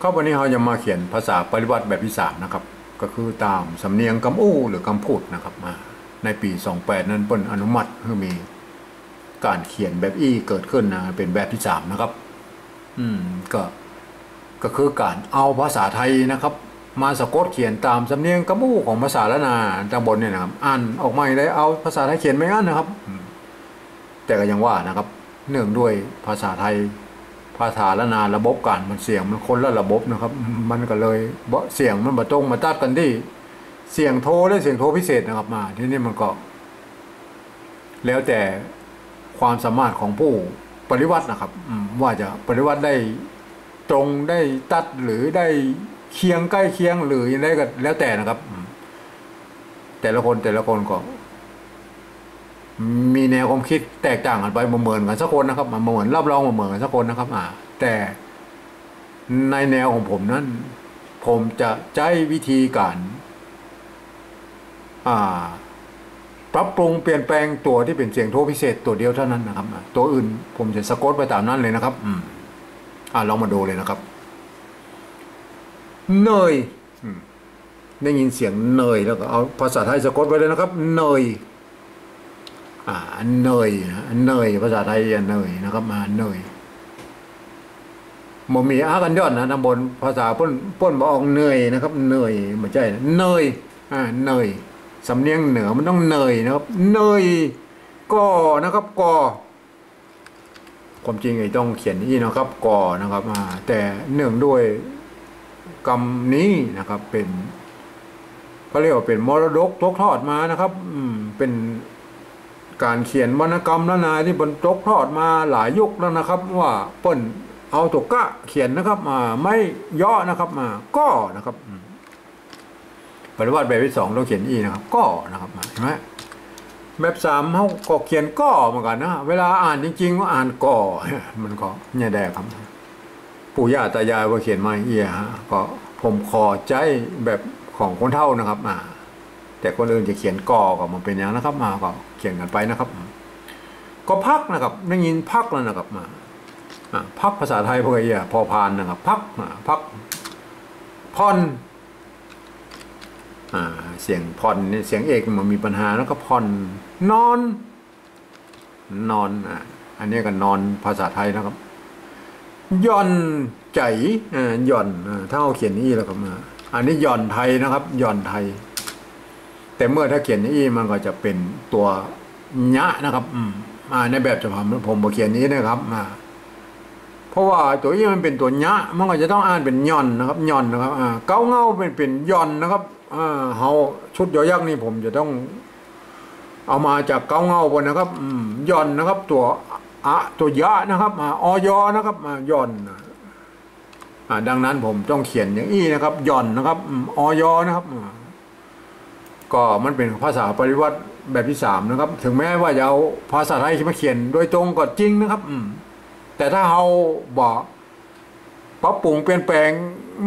ครับวันนี้เราจะมาเขียนภาษาปริวัติแบบที่สามนะครับ ก็คือตามสำเนียงคำอู้หรือคำพูดนะครับมาในปี 28 นั้นเปิ้นอนุมัติให้มีการเขียนแบบอี้เกิดขึ้นนะเป็นแบบที่สามนะครับ อืมก็ก็คือการเอาภาษาไทยนะครับ มาสะกดเขียนตามสำเนียงกระมู่ของภาษาละนาตำบลเนี่ยนะครับอ่านออกมาได้เอาภาษาไทยเขียนไม่งั้นนะครับ แต่ก็ยังว่านะครับ เนื่องด้วยภาษาไทย ภาษาละนาระบบการมันเสียงมันคนละระบบนะครับ มันก็เลยเสียงมันมาตรงมาตัดกันที่เสียงโทรและเสียงโทรพิเศษนะครับมา ที่นี่มันก็ แล้วแต่ความสามารถของผู้ปฏิวัตินะครับว่าจะปฏิวัติได้ตรงได้ตัดหรือได้เคียงใกล้เคียงหรือยังไงก็แล้วแต่นะครับ แต่ละคนแต่ละคนก็ มีแนวความคิดแตกต่างกันไปเหมือนกันสักคนนะครับมาเหมือนรับรองเหมือนกันสักคนนะครับอ่าแต่ในแนวของผมนั้น ผมจะใช้วิธีการอ่าปรับปรุงเปลี่ยนแปลงตัวที่เป็นเสียงโทพิเศษตัวเดียวเท่านั้นนะครับ ตัวอื่นผมจะสะกดไปตามนั้นเลยนะครับอืมอ่าลองมาดูเลยนะครับ เนยได้ยินเสียงเนยแล้วก็เอาภาษาไทยสะกดไว้เลยนะครับ เนย อ่าเนยนเนยภาษาไทยอะเนยนะครับมาเนยบ่มีอากันยอนนะตำบลภาษาป้นป้นบออกเนยนะครับ เนยไม่ใช่เนยอ่าเนยสำเนียงเหนือมันต้องเนยนะครับ เนยก็นะครับกอความจริงไอ้ต้องเขียนนี่นะครับกอนะครับอ่าแต่เนื่องด้วยกรรมนี้นะครับเป็นเขาเรียกว่าเป็นมรดกตกทอดมานะครับ อืมเป็น การเขียนวรรณกรรมล้านนาที่บนตกทอดมาหลายยุคแล้วนะครับ ว่าเปิ้นเอาตกกะเขียนนะครับมาไม่ย่อนะครับมาก็นะครับปฏิวัติแบบที่สองเราเขียนอีนะครับ ก็นะครับมาเห็นไหมแบบสามเขาก็เขียนก็เหมือนกันนะเวลาอ่านจริงๆก็อ่านก็มันก็เนี่ยแดกครับปู่ย่าตายายว่าเขียนมาเอียฮะก็ผมขอใจแบบของคนเท่านะครับ อ่า แต่คนอื่นจะเขียนกอก็มันเป็นอย่างนะครับมาก็เขียนกันไปนะครับ ก็พักนะครับได้ยินพักแล้วนะครับมาพักภาษาไทยพวกไอ้เหี้ยพอพานนะครับ พักพักพอนอเสียงพอนเสียงเอกมันมีปัญหาแล้วก็พอนนอน นอนอะอันนี้ก็นอนภาษาไทยนะครับย่อนใจอ่าย่อนอ่าถ้าเอาเขียนนี่แล้วก็มา อันนี้ย่อนไทยนะครับย่อนไทย แต่เมื่อถ้าเขียนนี้มันก็จะเป็นตัวยะนะครับอืมอ่าในแบบฉบับผมบอกเขียนนี้นะครับอ่าเพราะว่าตัวนี้มันเป็นตัวยะมันก็จะต้องอ่านเป็นย่อนนะครับย่อนนะครับอ่าเก้าเงาเป็นเป็นย่อนนะครับอ่าเฮาชุดยอยักษ์นี่ผมจะต้อง เอามาจากเก้าเงาบนนะครับอืมย่อนนะครับ ตัวอะตัวยะนะครับอ่าออยนะครับอ่าย่อนอ่าดังนั้นผมต้องเขียนอย่างนี้นะครับย่อนนะครับอืมออยนะครับอ่า ก็มันเป็นภาษาปริวัติแบบที่สามนะครับ ถึงแม้ว่าจะเอาภาษาไทยมาเขียนโดยตรงก็จริงนะครับ อืม แต่ถ้าเราบอกปรับปรุงเปลี่ยนแปลง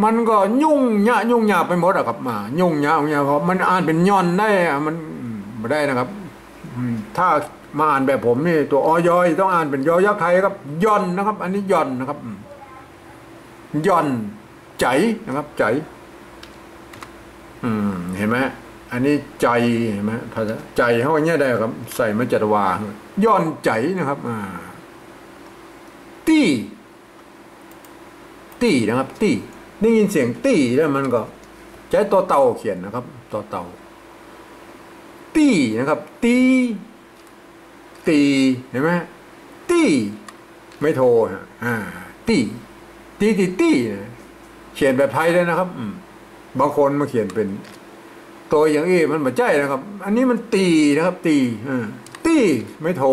มันก็ยุ่งยากยุ่งยาไปหมดอะครับมา ยุ่งยากยุ่งยาเพราะมันอ่านเป็นย่อนได้อะมันไม่ได้นะครับอืถ้ามาอ่านแบบผมนี่ตัวอยอยต้องอ่านเป็นยอยักษ์ไทยครับย่อนนะครับ อันนี้ย่อนนะครับย่อนใจนะครับ ใจ อืมเห็นไหม อันนี้ใจเห็นไหมภาษาใจเขาอย่างเงี้ยได้ครับ ใส่มาจัตวาย่อนใจนะครับอ่าตี้ตี้นะครับ ตี้ได้ยินเสียงตี้แล้วมันก็ใช้ตัวเต่าเขียนนะครับ ตัวเต่าตี้นะครับ ตีตีเห็นไหมตี้ไม่โทรฮะอ่าตี้ตีตีตี้เขียนแบบไทยเลยนะครับอืมบางคนมาเขียนเป็น ตัวอย่างนี้มันมาใจนะครับ อันนี้มันตีนะครับ ตีอ่าตีไม่โทร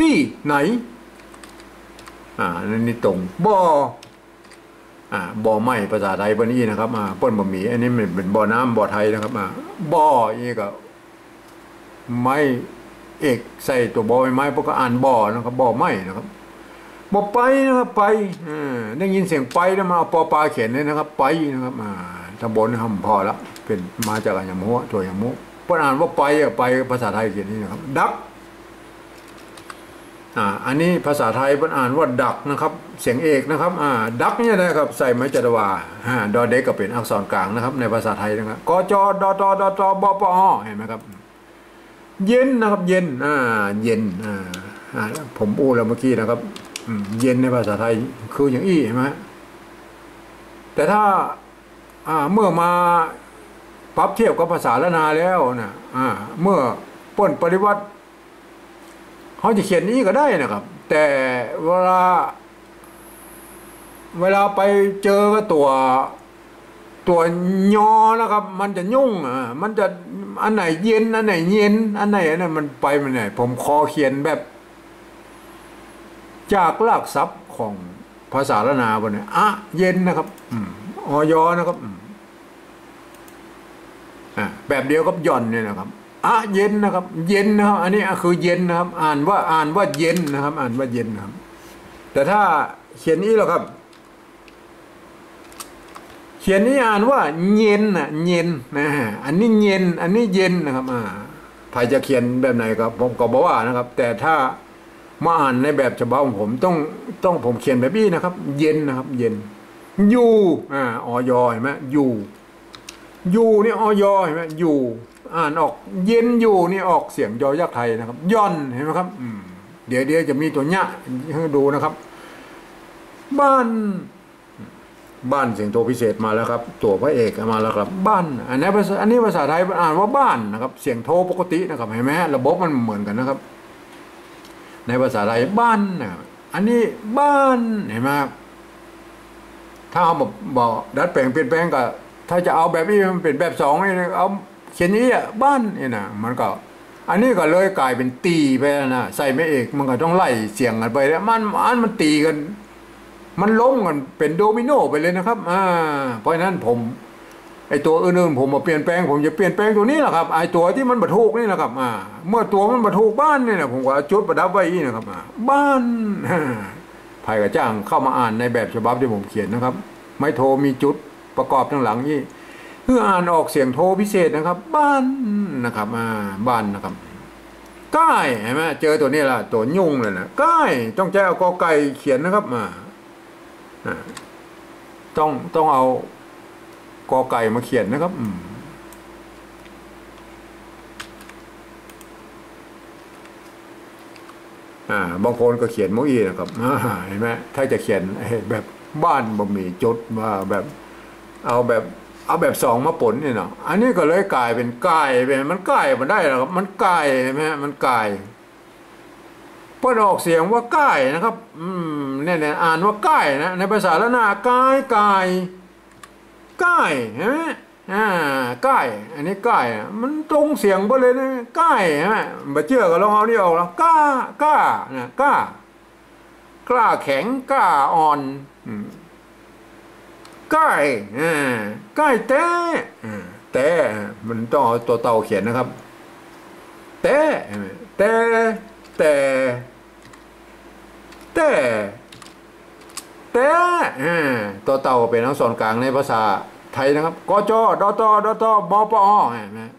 ตีไหน อ่านั่นนี่ตรงบ่ออ่าบ่อไม้ภาษาไทยปนี้นะครับอ่าป้นบะหมี่อันนี้มันเป็นบ่อน้ำบ่อไทยนะครับอ่าบ่อนี่ก็ไม้เอกใส่ตัวบ่อไม้พวกก็อ่านบ่อนะครับบ่อไม้นะครับบ่ไปนะครับไปอ่าได้ยินเสียงไปแล้วมาเอาปอปลาเขียนเลยนะครับ ไปนะครับอ่าตำบลทำพอและ เป็นมาจากอย่างมัวตัวอย่างมัวเพิ่นอ่านว่าไปอะไปภาษาไทยเขียนนี่นะครับ ดักอ่าอันนี้ภาษาไทยมันอ่านว่าดักนะครับ เสียงเอกนะครับอ่าดักเนี่ยนะครับ ใส่ไม้จัตวาอ่าดอเด็กก็เป็นอักษรกลางนะครับ ในภาษาไทยนะครับกจดตดตบปอเห็นไหมครับ เย็นนะครับ เย็นอ่าเย็นอ่าอ่าผมอู้แล้วเมื่อกี้นะครับเย็นในภาษาไทยคืออย่างอี้เห็นไหมแต่ถ้าอ่าเมื่อมา ปรับเทียบกับภาษาละนาแล้วนะอ่าเมื่อป้นปริวัติเขาจะเขียนนี้ก็ได้นะครับ แต่เวลา เวลาไปเจอตัวตัวยอนะครับ มันจะยุ่งอะมันจะอันไหนเย็นอันไหนเย็นอันไหนอันนั้นมันไปมันไหน ผมคอเขียนแบบ จากลากศัพท์ของภาษาละนาบนเนี่ยอะเย็นนะครับ อืมออยนะครับอ แบบเดียวกับย่อนเนี่ยนะครับอะเย็นนะครับ เย็นนะครับ อันนี้คือเย็นนะครับ อ่านว่าอ่านว่าเย็นนะครับ อ่านว่าเย็นนะครับ แต่ถ้าเขียนนี้หรอครับ เขียนนี้อ่านว่าเย็นนะเย็นนะฮะอันนี้เย็น อันนี้เย็นนะครับ อ่าใครจะเขียนแบบไหนก็ผมก็บอกว่านะครับ แต่ถ้ามาอ่านในแบบฉบับของผมต้องต้องผมเขียนแบบนี้นะครับ เย็นนะครับ เย็นยูอ่าออยเห็นไหมยู ยูนี่ออยเห็นไหมอยู่อ่านออกเย็นอยู่นี่ออกเสียงยอยักษ์ไทยนะครับ ย่อนเห็นไหมครับเดี๋ยวเดี๋ยวจะมีตัวเนี้ยให้ดูนะครับ บ้าน บ้านเสียงโทพิเศษมาแล้วครับ ตัวพระเอกมาแล้วครับ บ้าน อันนี้ภาษาอันนี้ภาษาไทยอ่านว่าบ้านนะครับ เสียงโทปกตินะครับเห็นไหมระบบมันเหมือนกันนะครับ ในภาษาไทยบ้านนะอันนี้บ้านเห็นไหมถ้าเอาบอกบอกดัดแปลงเปลี่ยนแปลงก็ ถ้าจะเอาแบบนี้มันเป็นแบบสองนี่เอาเขียนนี้อะบ้านนี่นะมันก็ อันนี้ก็เลยกลายเป็นตีไปนะใส่ไม่เอกมันก็ต้องไล่เสียงกันไปแล้วมันมันมันตีกัน มันล้มกันเป็นโดมิโนไปเลยนะครับ อ่า เพราะฉะนั้นผมไอตัวอื่นๆผมมาเปลี่ยนแปลงผมจะเปลี่ยนแปลงตัวนี้แหละครับไอตัวที่มันบรรทุกนี่แหละครับอ่าเมื่อตัวมันบรรทุกบ้านนี่นะผมก็จุดประดับไว้อีนะครับอ่าบ้านภายกระจ้างเข้ามาอ่านในแบบฉบับที่ผมเขียนนะครับ ไม่โทรมีจุด ประกอบทั้งหลังนี่เพื่ออ่านออกเสียงโทพิเศษนะครับ บ้านนะครับอ่าบ้านนะครับก้ายเห็นไหมเจอตัวนี้ละตัวยุ่งเลยนะก้ายต้องใจเอากอไก่เขียนนะครับมาต้องต้องเอากอไก่มาเขียนนะครับอ่าบางคนก็เขียนโมอีนะครับเห็นไหมถ้าจะเขียนแบบบ้านบ่มีจดว่าแบบ เอาแบบเอาแบบสองมาปนนี่เนาะอันนี้ก็เลยกลายเป็นกายไปมันกายมันได้หรอครับมันกายใช่ไหมมันกายเปิดออกเสียงว่าก้ายนะครับ อืมเนี่ยเนี่ยอ่านว่าก้ายนะในภาษาละนากายกายก้ายเห็นไหมอ่ากายอันนี้กายมันตรงเสียงไปเลยนะกายฮะบาเชื่อก็ลองเอานี่ออกแล้วกล้ากล้านะกล้ากล้าแข็งกล้าอ่อนก้า ยอ่าก้ายแต่แต่มันต้องเอาตัวเต่าเขียนนะครับ แต่แต่แต่แต่แต่ตัวเต่าเป็นอักษรกลางในภาษาไทยนะครับกจดตดตบปอนะ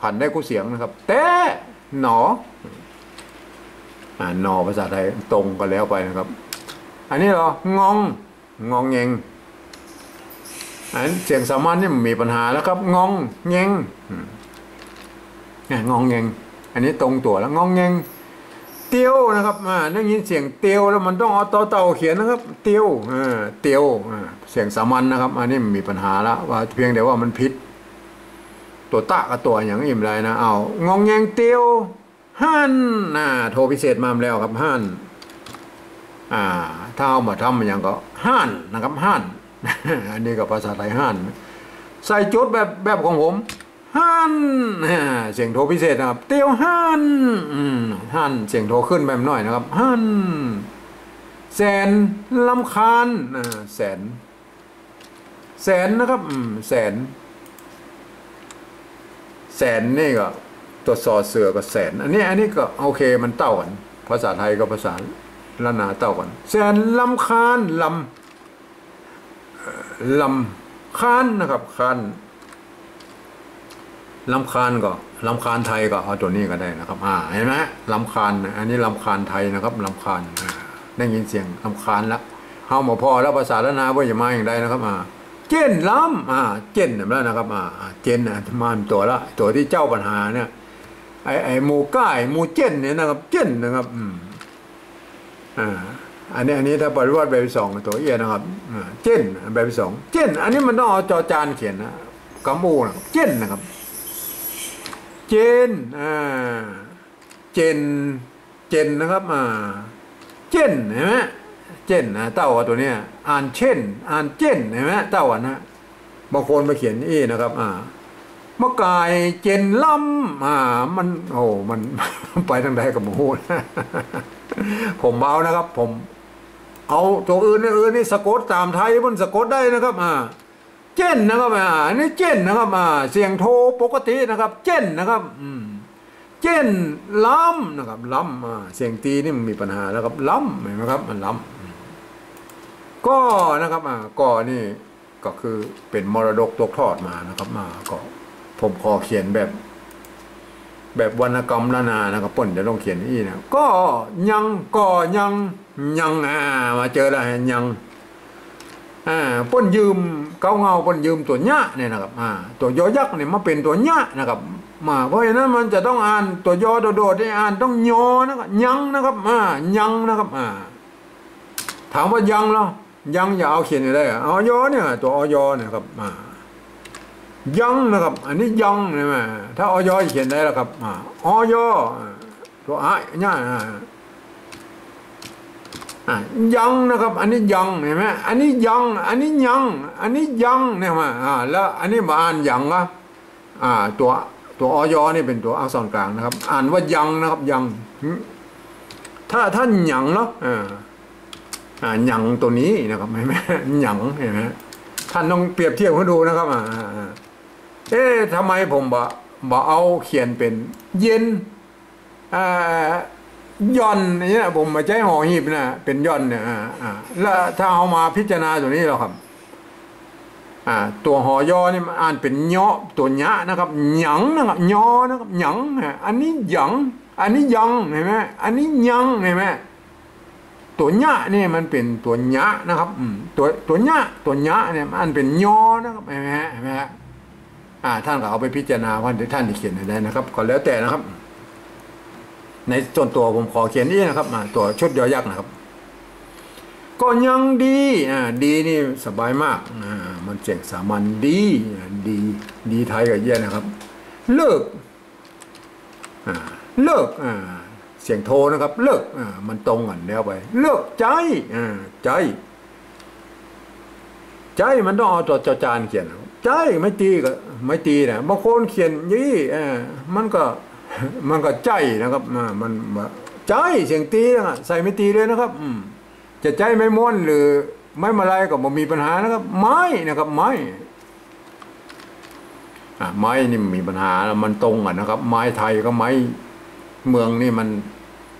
ผันได้กูเสียงนะครับ แต่หนออ่าหนอภาษาไทยตรงกันแล้วไปนะครับ อันนี้เหรองงงองเงง เสียงสามัญนี่มีปัญหาแล้วครับงองเงงงองเงงอันนี้ตรงตัวแล้วงองเงงเตียวนะครับอ่าได้ยินเสียงเตียวแล้วมันต้องเอาต่อเต่าเขียนนะครับ เตียวอ่าเตียวอ่าเสียงสามัญนะครับ อันนี้มีปัญหาแล้วว่าเพียงแต่ว่ามันพิษตัวตะกับตัวอย่างอิ่มไรนะเอางองแงงเตียวฮั่นน่าโทรพิเศษมาแล้วครับฮั่นอ่าถ้าเอามาทำอย่างก็ฮั่นนะครับฮั่น อันนี้ก็ภาษาไทยฮั่นใส่จุดแบบแบบของผมฮั่นเสียงโทพิเศษนะครับ เตียวฮั่นฮั่นเสียงโทขึ้นแบบหน่อยนะครับฮั่นแสนลำคาญแสน แสนนะครับแสน แสนนี่ก็ตัวซอเสือก็แสน อันนี้อันนี้ก็โอเคมันเต่ากัน ภาษาไทยกับภาษาละนาเต่ากัน แสนลำคาญลำ ลำคานนะครับคานลำคาญก็ลำคาญไทยก็เอาตัวนี้ก็ได้นะครับ อ่าเห็นไหมลำคาญอันนี้ลำคาญไทยนะครับลำคาญได้ยินเสียงลำคาญแล้วเฮาหมอพอแล้วภาษาละนาว่าจะมาอย่างไรนะครับ อ่า เจนล้ำอ่า เจนแล้วนะครับ อ่า เจนอะมาตัวละ ตัวที่เจ้าปัญหาเนี่ยไอไอหมูก้ายหมูเจนเนี่ยนะครับ เจนนะครับ อืมอ่า อันนี้อันนี้ถ้าปริวัติแบบสองตัวเอียนะครับเจนแบบสองเจนอันนี้มันต้องเอาจอจานเขียนนะกำมูนะเจนนะครับ เจนอ่าเจนเจนนะครับอ่าเจนเห็นไหมเจนนะเต้าตัวเนี้ยอ่านเช่น อ่านเจนเห็นไหมเต้านะบางคนไปเขียนอีนะครับ อ่ามะกายเจนล่ำอ่า มันโอ้มันไปทางใดกับหมูผมเมานะครับ ผม เอาตัวอื่นอื่นนี่สะกดตามไทยมันสะกดได้นะครับอ่าเจนนะครับอ่านี่เจนนะครับอ่าเสียงโทปกตินะครับ เจนนะครับอืมเจนล้ำนะครับล้ำอ่าเสียงตีนี่มันมีปัญหาแล้วครับล้ำเห็นไหมครับมันล้ำก็นะครับอ่าก็นี่ก็คือเป็นมรดกตกทอดมานะครับมาก็ผมขอเขียนแบบ แบบวรรณกรรมนานานะครับป่นจะต้องเขียนนี่นะก็ยังก็ยัง ยังอ่ามาเจอแล้วยังอ่าป่นยืมเกาเงาป่นยืมตัวเนี้ยเนี่ยนะครับอ่าตัวยอยักษ์เนี่ยมาเป็นตัวเนี้ยนะครับมาเพราะฉะนั้นมันจะต้องอ่านตัวยอโดดๆที่อ่านต้องยอนะครับยังนะครับอ่ายังนะครับอ่าถามว่ายังเหรอยังอย่าเอาเขียนอยู่ได้อะเอายอเนี่ยตัวอยอเนี่ยครับอ่ายังนะครับ อันนี้ยังใช่ไหมถ้าออยเขียนได้แล้วครับอ่าออยตัวอะเนี่ย ยังนะครับ อันนี้ยังเห็นไหมอันนี้ยัง อันนี้ยัง อันนี้ยังเนี่ยมาอ่าแล้วอันนี้มาอ่านยังอะอ่า ตัวตัวออยนี่เป็นตัวอักษรกลางนะครับ อ่านว่ายังนะครับยังถ้าท่านยังเนาะอ่าอ่ายังตัวนี้นะครับเห็นไหมยังเห็นไหมท่านต้องเปรียบเทียบให้ดูนะครับอ่าเอ๊ะทำไมผมบะบะเอาเขียนเป็น เย็นอ่า ย่อนเนี่ยผมมาใช้ห่อหีบนะเป็นย่อนเนี่ยอ่าอ่าแล้วถ้าเอามาพิจารณาตัวนี้แล้วครับ อ่า ตัวหอยอนี่มันอ่านเป็นเนาะตัวยะนะครับหยังนะครับยอนะครับหยังอันนี้หยังอันนี้ยังเห็นไหมอันนี้ยังเห็นไหมตัวยะนี่มันเป็นตัวยะนะครับอืมตัวตัวยะตัวยะเนี่ยมันเป็นยอนะครับเห็นไหมเห็นไหมอ่าท่านก็เอาไปพิจารณาว่าท่านที่เขียนอะได้นะครับ ก็แล้วแต่นะครับ ในส่วนตัวผมขอเขียนนี่นะครับตัวชุดยอยักษ์นะครับ ก็ยังดีอ่าดีนี่สบายมากอ่ามันเจ๋งสามัญดีดีดีไทยกับเยี่ยนะครับ เลิกอ่าเลิกอ่าเสียงโทนะครับ เลิกอ่ามันตรงกันแล้วไป เลิกใจอ่าใจ ใจมันต้องเอาตัวจจานเขียนใจไม่ตีก็ไม่ตีนะบางคนเขียนยี่อ่ามันก็ มันก็ใจนะครับมันใจเสียงตีนะใส่ไม่ตีเลยนะครับ อืมจะใจไม่ม้วนหรือไม่มาลายก็บ่มีปัญหานะครับ ไม้นะครับ ไม้อ่าไม้นี่มีปัญหามันตรงกันนะครับ ไม้ไทยก็ไม้เมืองนี่มัน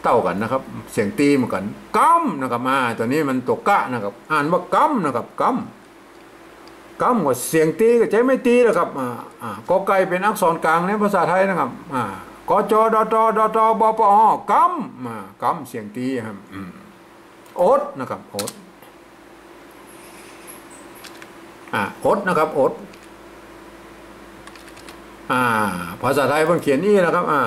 เต้ากันนะครับ เสียงตีเหมือนกันกัมนะครับอ่าตัวนี้มันตัวกะนะครับ อ่านว่ากัมนะครับกัมกัมกับเสียงตีก็ใจไม่ตีนะครับอ่าอ่ากอไก่เป็นอักษรกลางในภาษาไทยนะครับ อ่า กจดตดตบปอกัมากัมเสียงตีครับอืมโอ๊ตนะครับโอ๊ตอ่าโอ๊ตนะครับโอ๊ตอ่าภาษาไทยเพิ่งเขียนนี่นะครับอ่า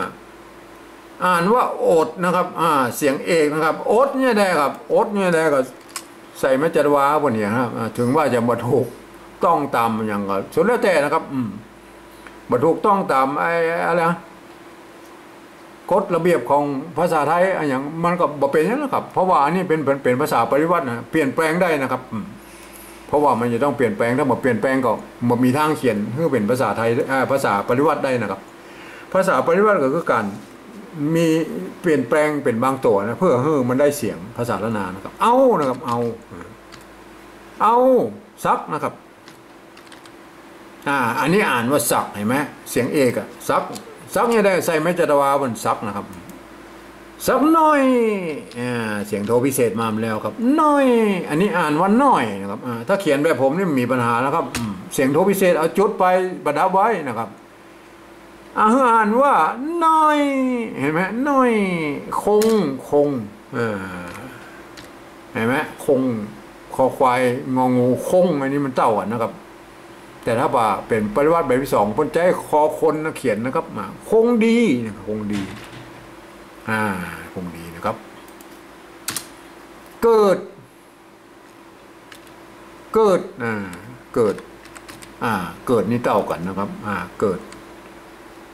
อ่านว่าโอดนะครับอ่าเสียงเอกนะครับโอ๊ตเนี่ยได้ครับโอ๊ตเนี่ยได้ก็ใส่ไม่จัดวาบนเนี่ยครับถึงว่าจะมาถูกต้องตามอย่างก็สุดแล้วแต่นะครับ อืมมาถูกต้องตามไอ้อะไรนะ กฎระเบียบของภาษาไทยอย่างมันก็บ่เป็นอย่างนั้นครับ เพราะว่าอันนี้เป็นเป็นภาษาปริวัตินะเปลี่ยนแปลงได้นะครับเพราะว่ามันจะต้องเปลี่ยนแปลงถ้ามาเปลี่ยนแปลงก็มันมีทางเขียนเพื่อเป็นภาษาไทยภาษาปริวัติได้นะครับ ภาษาปริวัติก็คือการมีเปลี่ยนแปลงเป็นบางตัวนะเพื่อให้มันได้เสียงภาษาละนานะครับ เอานะครับ เอา เอาซักนะครับอ่าอันนี้อ่านว่าสักเห็นไหมเสียงเอกอะซัก ซักเนี่ยได้ใส่ไม่จัตวาบนซักนะครับซักน้อยอ่าเสียงโทรพิเศษมาแล้วครับ น้อย อันนี้อ่านว่าน้อยนะครับถ้าเขียนแบบผมนี่มีปัญหาแล้วครับ เสียงโทรพิเศษเอาจุดไปประดับไว้นะครับอ่านว่าน้อย เห็นไหมน้อย คงคงเห็นไหมคงคอควายงองูคงอันนี้มันเต้าอะนะครับ แต่ถ้าว่าเป็นปริวัติแบบที่สองพนใจคอคนเขียนนะครับมาคงดีคงดี อ่าคงดีนะครับ เกิด เกิดอ่าเกิด อ่า เกิดนี่เต้ากันนะครับ อ่า เกิด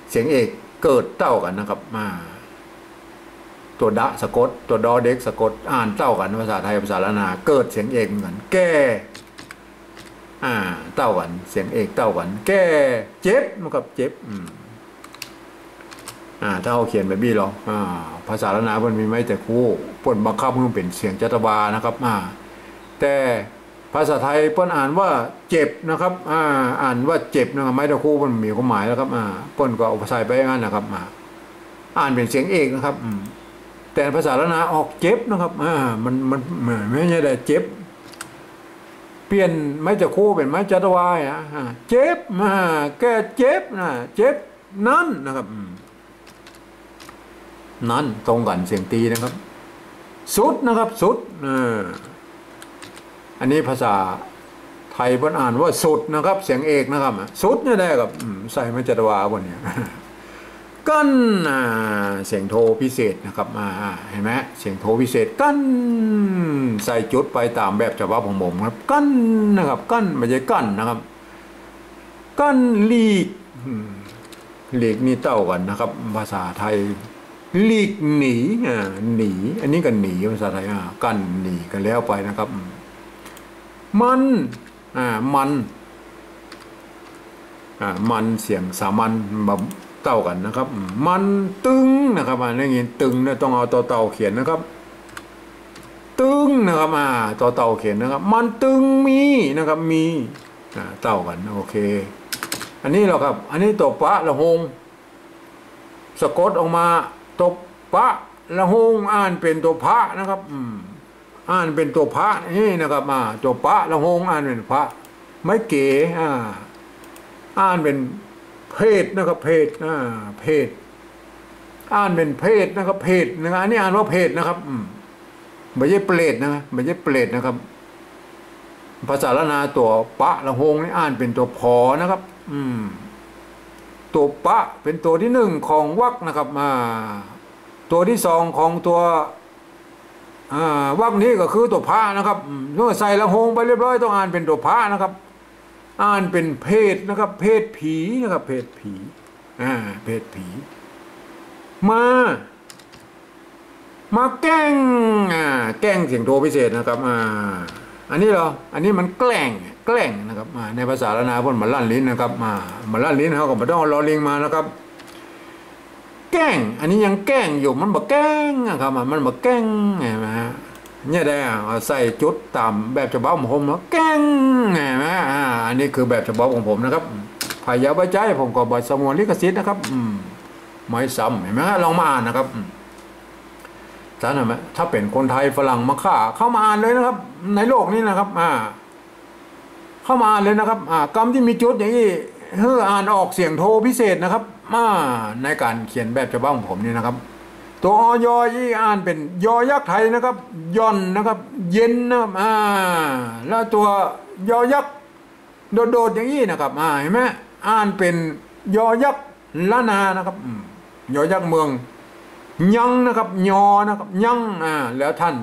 เสียงเอกเกิดเต้ากันนะครับมาตัวดะสะกด ตัวดอเด็กสะกด อ่านเต้ากันภาษาไทยภาษาละนา เกิดเสียงเอกเหมือนแก้ อ่า เต้ากัน เสียงเอกเต้ากัน แก้เจ็บมันกับเจ็บอืมอ่า ถ้าเขาเขียนแบบนี้หรออ่า ภาษาละนามันมีไม่แต่คู่ปนบังคับมันเป็นเสียงจัตวานะครับ อ่า แต่ภาษาไทยเปิ้นอ่านว่าเจ็บนะครับ อ่า อ่านว่าเจ็บนะครับไม่ตะคู่มันมีความหมายแล้วครับ อ่าเปิ้นก็เอาภาษาไปอย่างนั้นนะครับ อ่า อ่านเป็นเสียงเอกนะครับ อืมแต่ภาษาละนาออกเจ็บนะครับ อ่า มันมันไม่ใช่แต่เจ็บ ปลี่ยนไม้จะคู่เป็นไม้จัตวายอะเจ็บมาแกเจ็บนะเจ็บนั่นนะครับนั่นตรงกันเสียงตีนะครับ สุดนะครับ สุดออันนี้ภาษาไทยเพิ่นอ่านว่าสุดนะครับ เสียงเอกนะครับ สุดเนี่ยได้กับใส่ไม้จัตวาบนเนี่ย กั้นเสียงโทพิเศษนะครับเห็นไหมเสียงโทพิเศษกั้นใส่จุดไปตามแบบฉบับของผมครับกั้นนะครับกั้นไม่ใช่กั้นนะครับกั้นลีกลีกนี่เต้ากันนะครับ ภาษาไทยลีกหนีอ่าหนี อันนี้กันหนีภาษาไทยอ่ากั้นหนีกันแล้วไปนะครับ มันอ่ามันอ่ามันเสียงสามัญแบบ เต่ากันนะครับ มันตึงนะครับอันนี้ตึงเนี่ยต้องเอาตัวเต่าเขียนนะครับ ตึงนะครับอ่าตัวเต่าเขียนนะครับ มันตึงมีนะครับมีอ่าเต่ากันโอเค อันนี้เราครับ อันนี้ตัวปะละหงสะกดออกมาตัวปะละหงอ่านเป็นตัวพระนะครับอืมอ่านเป็นตัวพระนี่นะครับมาตัวปะละหงอ่านเป็นพระ ไม่เก๋อ่าอ่านเป็น เพศนะครับเพศอ่าเพศอ่านเป็นเพศนะครับเพศนะอันนี้อ่านว่าเพศนะครับอืมไม่ใช่เปรตนะไม่ใช่เปรตนะครับ ภาษาละนาตัวปะละหงนี่อ่านเป็นตัวพอนะครับ อืม ตัวปะเป็นตัวที่หนึ่งของวักนะครับมาตัวที่สองของตัววักนี้ก็คือตัวพระนะครับเมื่อใส่ละหงไปเรียบร้อยต้องอ่านเป็นตัวพระนะครับ อ่านเป็นเพศนะครับ เพศผีนะครับ เพศผีอ่าเพศผี มา มาแกล้งอ่าแกล้งเสียงโทพิเศษนะครับอ่าอันนี้เหรออันนี้มันแกล้งแกล้งนะครับมาในภาษาละนาพนมันลั่นลิ้นนะครับมามันลั่นลิ้นเขาก็ม่ต้องเอาลอลิงมานะครับแกล้ง อันนี้ยังแกล้งอยู่มันบอกแกล้งนะครับมันบอกแกล้งไงนะฮะ เนี่ยได้ใส่จุดตามแบบฉบับของผมแล้วแกงไงนะอ่าอันนี้คือแบบฉบับของผมนะครับพายาใบใจผมก็บอยสมวนลิขสิทธิ์นะครับ อืมไม่ซ้ำเห็นไหมฮะลองมาอ่านนะครับท่านเห็นไหมถ้าเป็นคนไทยฝรั่งมาฆ่า เข้ามาอ่านเลยนะครับ ในโลกนี้นะครับ อ่า เข้ามาอ่านเลยนะครับ อ่ากรรมที่มีจุดอย่างนี้เฮ้ออ่านออกเสียงโทพิเศษนะครับมาในการเขียนแบบฉบับของผมนี่นะครับ ตัวอยยี่อ่านเป็นยอยักษ์ไทยนะครับย่อนนะครับ เย็นนะครับอ่าแล้วตัวยอยักษ์โดดๆอย่างนี้นะครับอ่าเห็นไหมอ่านเป็นยอยักษ์ละนานะครับยอยักษ์เมือง ยังนะครับยอนะครับ ยังอ่าแล้วท่าน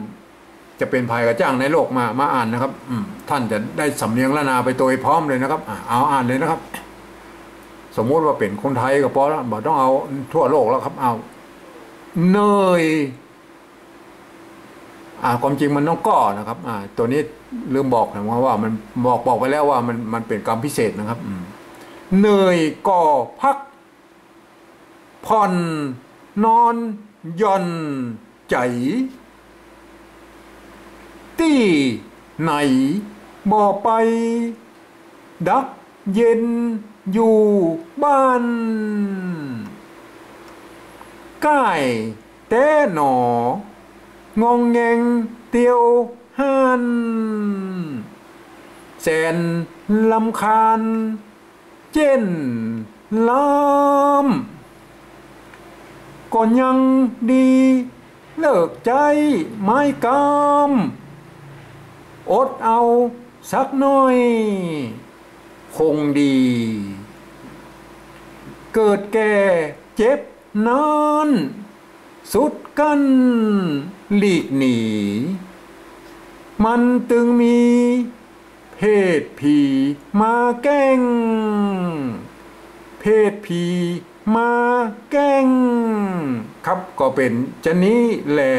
จะเป็นภัยกระจ้างในโลกมามาอ่านนะครับอืท่านจะได้สำเนียงละนาไปตัวพร้อมเลยนะครับเอาอ่านเลยนะครับ สมมติว่าเป็นคนไทยก็พอแล้วบอกต้องเอาทั่วโลกแล้วครับเอา เนยอ่าความจริงมันต้องก่อนะครับ อ่า ตัวนี้ลืมบอกนะว่ามันบอกบอกไปแล้วว่ามันมันเป็นกรรมพิเศษนะครับเนยก่อพักผ่อนนอนย่อนใจตี้ไหนบ่อไป ดักเย็นอยู่บ้าน ก้ายเต้หนองงแงงเตียวหันแสนลำคาญ เจนล้ำก็ยังดี เลิกใจไม้กำอดเอาสักหน่อย คงดี เกิดแก่เจ็บ นานสุดกันหลีกหนี มันตึงมี เพศผีมาแกล้ง เพศผีมาแกล้ง ครับก็เป็นจะนี้แหละ